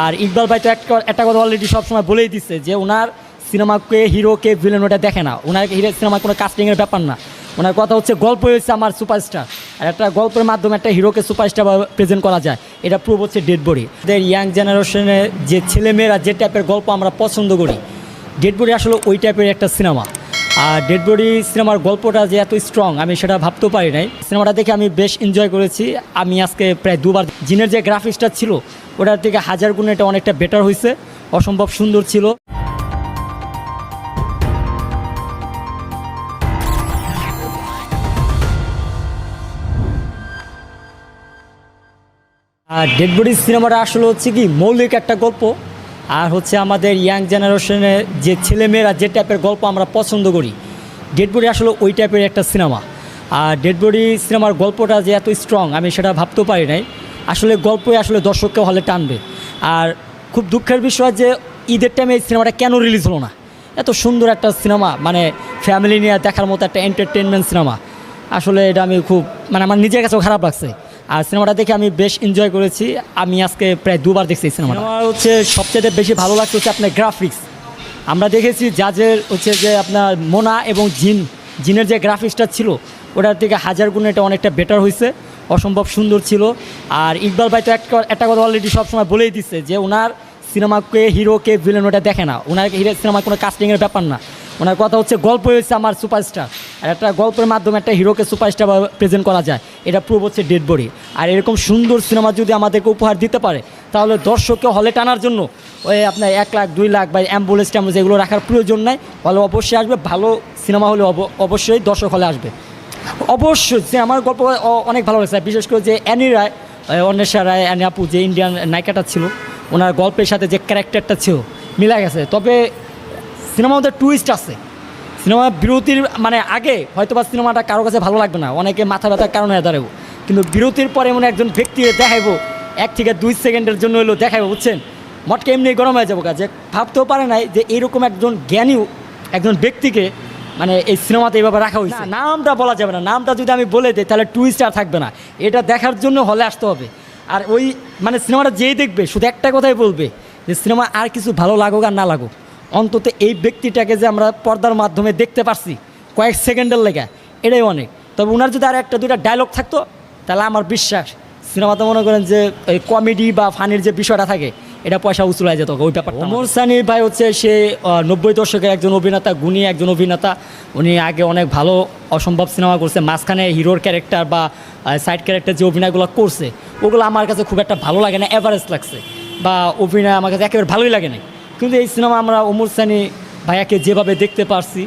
আর ইকবাল ভাই তো একটা একটা কথা অলরেডি সবসময় বলেই দিচ্ছে যে ওনার সিনেমাকে, হিরোকে ভিলেন ওটা দেখে না। ওনার হিরো সিনেমার কোনো কাস্টিংয়ের ব্যাপার না। ওনার কথা হচ্ছে, গল্প হচ্ছে আমার সুপারস্টার আর একটা গল্পের মাধ্যমে একটা হিরোকে সুপারস্টার প্রেজেন্ট করা যায়। এটা প্রুভ হচ্ছে ডেড বডি ইয়াং জেনারেশনে যে ছেলেমেয়েরা যে টাইপের গল্প আমরা পছন্দ করি ডেড বডি আসলে ওই টাইপের একটা সিনেমা। আর ডেড বডি সিনেমার গল্পটা যে এত স্ট্রং আমি সেটা ভাবতেও পারি নাই। সিনেমাটা দেখে আমি বেশ এনজয় করেছি। আমি আজকে প্রায় দুবার, জিনের যে গ্রাফিক্সটা ছিল ওটার থেকে হাজার গুণ এটা অনেকটা বেটার হয়েছে অসম্ভব সুন্দর ছিল। আর ডেড বডি সিনেমাটা আসলে হচ্ছে কি, মৌলিক একটা গল্প। আর হচ্ছে আমাদের ইয়াং জেনারেশনের যে ছেলেমেয়েরা যে টাইপের গল্প আমরা পছন্দ করি ডেড বডি আসলে ওই টাইপের একটা সিনেমা। আর ডেড বডি সিনেমার গল্পটা যে এত স্ট্রং আমি সেটা ভাবতেও পারি নাই। আসলে গল্পই আসলে দর্শককে হলে টানবে। আর খুব দুঃখের বিষয় যে ঈদের টাইমে এই সিনেমাটা কেন রিলিজ হলো না? এত সুন্দর একটা সিনেমা মানে ফ্যামিলি নিয়ে দেখার মতো একটা এন্টারটেনমেন্ট সিনেমা। আসলে এটা আমি খুব মানে আমার নিজের কাছেও খারাপ লাগছে। আর সিনেমাটা দেখে আমি বেশ এনজয় করেছি। আমি আজকে প্রায় দুবার দেখছি এই সিনেমাটা। আমার হচ্ছে সবচেয়ে বেশি ভালো লাগছে হচ্ছে আপনার গ্রাফিক্স আমরা দেখেছি জাজের হচ্ছে যে আপনার মোনা এবং জিন। জিনের যে গ্রাফিক্সটা ছিল, ওটার থেকে হাজার গুণ এটা অনেকটা বেটার হয়েছে অসম্ভব সুন্দর ছিল। আর ইকবাল ভাই তো একটা একটা কথা অলরেডি সবসময় বলেই দিচ্ছে যে ওনার সিনেমাকে, হিরোকে ভিলেন ওটা দেখে না। ওনার হিরো সিনেমার কোনো কাস্টিংয়ের ব্যাপার না। ওনার কথা হচ্ছে, গল্প হয়েছে আমার সুপারস্টার আর একটা গল্পের মাধ্যমে একটা হিরোকে সুপারস্টার প্রেজেন্ট করা যায়। এটা প্রুভ হচ্ছে ডেড বডি আর এরকম সুন্দর সিনেমা যদি আমাদেরকে উপহার দিতে পারে, তাহলে দর্শককে হলে টানার জন্য ওই আপনার এক লাখ, দুই লাখ বা অ্যাম্বুলেন্স ট্যাম্বুলেন্স এগুলো রাখার প্রয়োজন নাই। হলে অবশ্যই আসবে। ভালো সিনেমা হলে অব- অবশ্যই দর্শক হলে আসবে। অবশ্যই, যে আমার গল্প অনেক ভালো লাগছে বিশেষ করে যে অ্যানি রায় অন্বেষা রায়, অ্যানি আপু, যে ইন্ডিয়ান নায়িকাটা ছিল, ওনার গল্পের সাথে যে ক্যারেক্টারটা ছিল, মিলা গেছে। তবে সিনেমার মধ্যে টুইস্ট আছে। সিনেমা বিরতির মানে আগে হয়তো বা সিনেমাটা কারও কাছে ভালো লাগবে না, অনেকে মাথা ব্যথার কারণে দাঁড়াবো কিন্তু বিরতির পরে এমন একজন ব্যক্তি দেখাইবো, এক থেকে দুই সেকেন্ডের জন্য হলেও দেখাইবো, বুঝছেন? মটকে এমনি গরম হয়ে যাব কাজে ভাবতেও পারে নাই যে এরকম একজন জ্ঞানী, একজন ব্যক্তিকে মানে এই সিনেমাতে এইভাবে রাখা হয়েছে। নামটা বলা যাবে না। নামটা যদি আমি বলে দিই, তাহলে টুইস্ট আর থাকবে না। এটা দেখার জন্য হলে আসতে হবে। আর ওই মানে সিনেমাটা যেই দেখবে, শুধু একটা কথাই বলবে, যে সিনেমা আর কিছু ভালো লাগুক আর না লাগুক। অন্তত এই ব্যক্তিটাকে যে আমরা পর্দার মাধ্যমে দেখতে পারছি, কয়েক সেকেন্ডের লেগে, এটাই অনেক। তবে ওনার যদি আর একটা, দুইটা ডায়লগ থাকতো, তাহলে আমার বিশ্বাস, সিনেমাতে মনে করেন যে কমেডি বা ফানির যে বিষয়টা থাকে এটা পয়সা উচুল হয়ে যেত ওই ব্যাপারটা ওমর সানি ভাই হচ্ছে সে নব্বই দশকের একজন অভিনেতা, গুণী একজন অভিনেতা। উনি আগে অনেক ভালো অসম্ভব সিনেমা করছে। মাঝখানে হিরোর ক্যারেক্টার বা সাইড ক্যারেক্টার যে অভিনয়গুলো করছে, ওগুলো আমার কাছে খুব একটা ভালো লাগে না এভারেজ লাগছে। বা অভিনয় আমার কাছে একেবারে ভালোই লাগে না কিন্তু এই সিনেমা আমরা ওমর সানি ভাইয়াকে যেভাবে দেখতে পারছি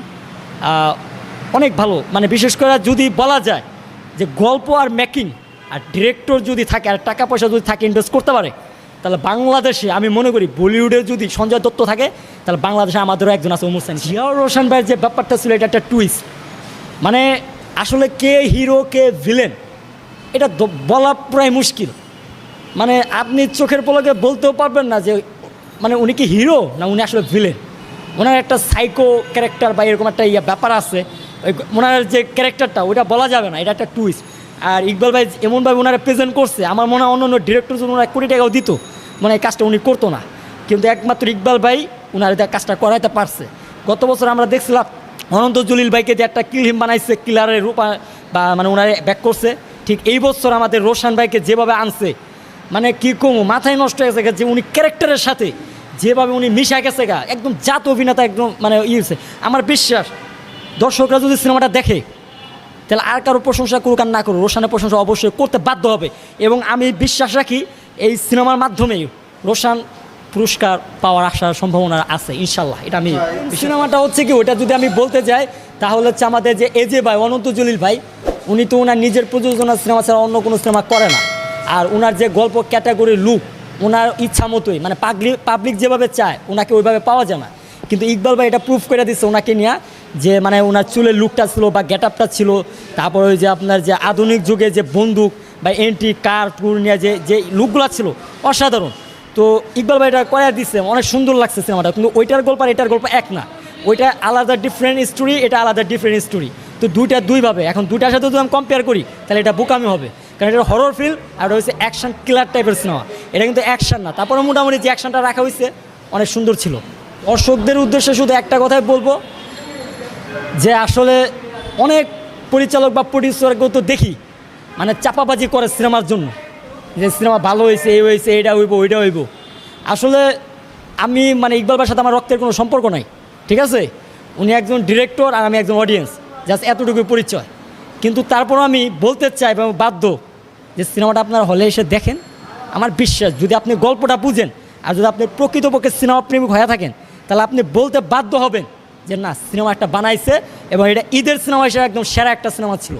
অনেক ভালো। মানে বিশেষ করে যদি বলা যায় যে গল্প আর মেকিং আর ডিরেক্টর যদি থাকে, আর টাকা পয়সা যদি থাকে ইনভেস্ট করতে পারে তাহলে বাংলাদেশে আমি মনে করি বলিউডে যদি সঞ্জয় দত্ত থাকে, তাহলে বাংলাদেশে আমাদেরও একজন আছে ওমর সানি। জিয়াউর রোশন ভাইয়ের যে ব্যাপারটা ছিল, এটা একটা টুইস্ট মানে আসলে কে হিরো কে ভিলেন এটা বলা প্রায় মুশকিল। মানে আপনি চোখের পলকে বলতেও পারবেন না যে মানে উনি কি হিরো না উনি আসলে ভিলেন ওনার একটা সাইকো ক্যারেক্টার বা এরকম একটা ইয়ে ব্যাপার আছে। ওনার যে ক্যারেক্টারটা ওটা বলা যাবে না, এটা একটা টুইস্ট আর ইকবাল ভাই এমনভাবে ওনারা প্রেজেন্ট করছে, আমার মনে হয় অন্য অন্য ডিরেক্টর যদি ওনারা কোটি টাকাও দিত। মানে এই কাজটা উনি করতো না। কিন্তু একমাত্র ইকবাল ভাই এটা কাজটা করাইতে পারছে। গত বছর আমরা দেখছিলাম অনন্ত জলিল ভাইকে যে একটা কিলহিম বানাইছে, কিলারের রূপা বা মানে ওনারা ব্যাক করছে। ঠিক এই বছর আমাদের রোশান ভাইকে যেভাবে আনছে মানে কি কমু, মাথায় নষ্ট হয়ে গেছে যে উনি ক্যারেক্টারের সাথে যেভাবে উনি মিশা গেছে গা, একদম জাত অভিনেতা একদম মানে ইয়েছে আমার বিশ্বাস, দর্শকরা যদি সিনেমাটা দেখে, তাহলে আর কারও প্রশংসা করুক আর না করুক, রোশানের প্রশংসা অবশ্যই করতে বাধ্য হবে। এবং আমি বিশ্বাস রাখি এই সিনেমার মাধ্যমেই রোশান পুরস্কার পাওয়ার আসার সম্ভাবনা আছে ইনশাল্লাহ। এটা আমি সিনেমাটা হচ্ছে কি ওটা যদি আমি বলতে যাই তাহলে হচ্ছে আমাদের যে এজে ভাই অনন্ত জলিল ভাই উনি তো ওনার নিজের প্রযোজনা সিনেমা ছাড়া অন্য কোনো সিনেমা করে না। আর ওনার যে গল্প ক্যাটাগরি লুক ওনার ইচ্ছা মতোই মানে পাবলিক পাবলিক যেভাবে চায় ওনাকে ওইভাবে পাওয়া যায় না। কিন্তু ইকবাল ভাই এটা প্রুফ করে দিচ্ছে ওনাকে নিয়ে যে মানে ওনার চুলের লুকটা ছিল বা গেট আপটা ছিল তারপর ওই যে আপনার যে আধুনিক যুগে যে বন্দুক বা এন্ট্রি কার টুর নিয়ে যে যে লুকগুলো ছিল, অসাধারণ। তো ইকবাল ভাই এটা কয়া দিচ্ছে অনেক সুন্দর লাগছে সিনেমাটা, কিন্তু ওইটার গল্প আর এটার গল্প এক না। ওইটা আলাদা ডিফারেন্ট স্টোরি এটা আলাদা ডিফারেন্ট স্টোরি তো দুইটা দুইভাবে এখন দুইটার সাথে যদি আমি কম্পেয়ার করি, তাহলে এটা বোকামি হবে। কারণ এটা হরর ফিল্ম আর এটা হচ্ছে অ্যাকশন কিলার টাইপের সিনেমা এটা কিন্তু অ্যাকশন না। তারপরে মোটামুটি যে অ্যাকশনটা রাখা হয়েছে অনেক সুন্দর ছিল। দর্শকদের উদ্দেশ্যে শুধু একটা কথাই বলব, যে আসলে অনেক পরিচালক বা প্রডিউসারকেও তো দেখি মানে চাপাবাজি করে সিনেমার জন্য। যে সিনেমা ভালো হয়েছে, এই হয়েছে, এইটা হইব, ওইটা হইব। আসলে আমি মানে ইকবাল সাথে আমার রক্তের কোনো সম্পর্ক নাই, ঠিক আছে? উনি একজন ডিরেক্টর আর আমি একজন অডিয়েন্স জাস্ট এতটুকু পরিচয়। কিন্তু তারপর আমি বলতে চাই এবং বাধ্য যে সিনেমাটা আপনারা হলে এসে দেখেন। আমার বিশ্বাস, যদি আপনি গল্পটা বুঝেন আর যদি আপনি প্রকৃতপক্ষে সিনেমা প্রেমিক হয়ে থাকেন, তাহলে আপনি বলতে বাধ্য হবেন যে না, সিনেমা একটা বানাইছে এবং এটা ঈদের সিনেমা হিসেবে একদম সেরা একটা সিনেমা ছিল।